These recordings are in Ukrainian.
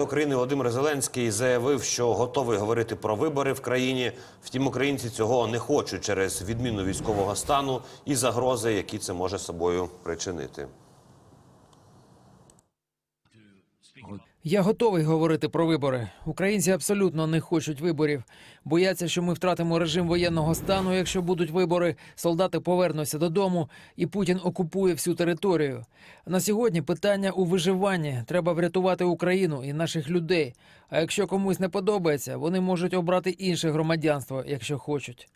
України Володимир Зеленський заявив, що готовий говорити про вибори в країні. Втім, українці цього не хочуть через відміну військового стану і загрози, які це може собою причинити. Я готовий говорити про вибори. Українці абсолютно не хочуть виборів. Бояться, що ми втратимо режим воєнного стану, якщо будуть вибори. Солдати повернуться додому, і Путін окупує всю територію. На сьогодні питання у виживанні. Треба врятувати Україну і наших людей. А якщо комусь не подобається, вони можуть обрати інше громадянство, якщо хочуть.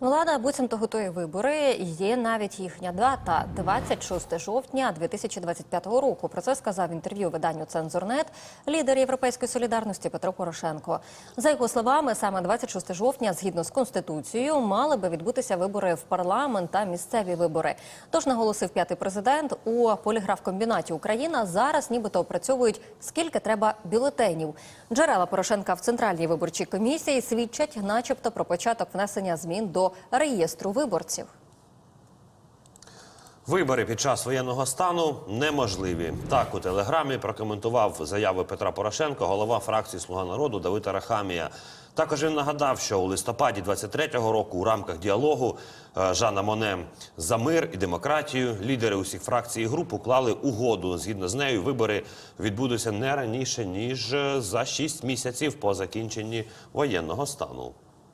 Влада буцімто готує вибори. Є навіть їхня дата 26 жовтня 2025 року. Про це сказав інтерв'ю виданню Цензурнет лідер Європейської солідарності Петро Порошенко. За його словами, саме 26 жовтня, згідно з конституцією, мали би відбутися вибори в парламент та місцеві вибори. Тож наголосив п'ятий президент у поліграфкомбінаті Україна зараз нібито опрацьовують скільки треба бюлетенів. Джерела Порошенка в центральній виборчій комісії свідчать, начебто, про початок внесення змін до реєстру виборців. Вибори під час воєнного стану неможливі. Так у телеграмі прокоментував заяви Петра Порошенка, голова фракції Слуга народу Давида Рахамія. Також він нагадав, що у листопаді 23-го року у рамках діалогу е, Жана Моне за мир і демократію лідери усіх фракцій і груп уклали угоду. Згідно з нею, вибори відбудуться не раніше ніж е, за 6 місяців по закінченні воєнного стану.